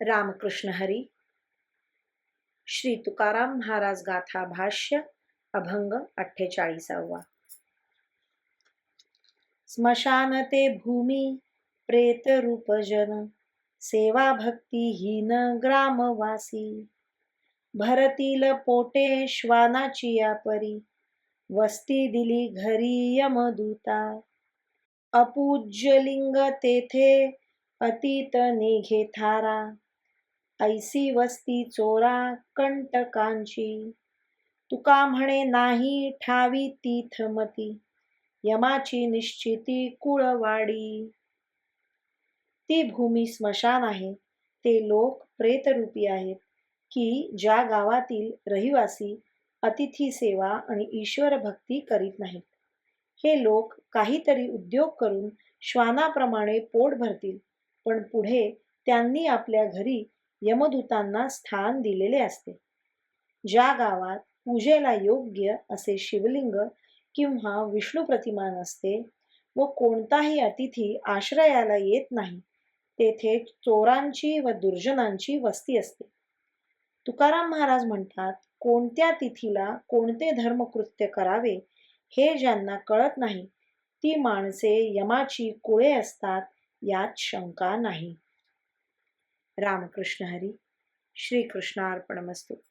रामकृष्ण हरी। श्री तुकाराम महाराज गाथा भाष्य अभंग अठ्ठेचाळीसावा। स्मशान ते भूमी प्रेत रूप जन सेवा भक्तीहीन ग्रामवासी। भरतील पोटे श्वानाची या परी वस्ती दिली घरी यमदूता। अपूज्य लिंग तेथे अतीत निघे थारा। ऐसी वस्ती चोरा कंटकांची. तुका म्हणे नाही ठावी तीर्थमती यमाची निश्चिती कुळवाडी. ती भूमी स्मशान आहे. ते लोक प्रेतरूपी आहेत. की ज्या गावातील रहिवासी अतिथी सेवा आणि ईश्वर भक्ती करीत नाहीत. हे लोक काहीतरी उद्योग करून श्वानाप्रमाणे पोट भरतील. पण पुढे त्यांनी आपल्या घरी यमदूतांना स्थान दिलेले असते. ज्या गावात पूजेला योग्य असे शिवलिंग किंवा विष्णू प्रतिमा नसते व कोणताही अतिथी आश्रयाला येत नाही तेथे चोरांची व दुर्जनांची वस्ती असते. तुकाराम महाराज म्हणतात कोणत्या तिथीला कोणते धर्मकृत्य करावे हे ज्यांना कळत नाही ती माणसे यमाची कुळे असतात यात शंका नाही. रामकृष्ण हरी श्रीकृष्णार्पणमस्तू।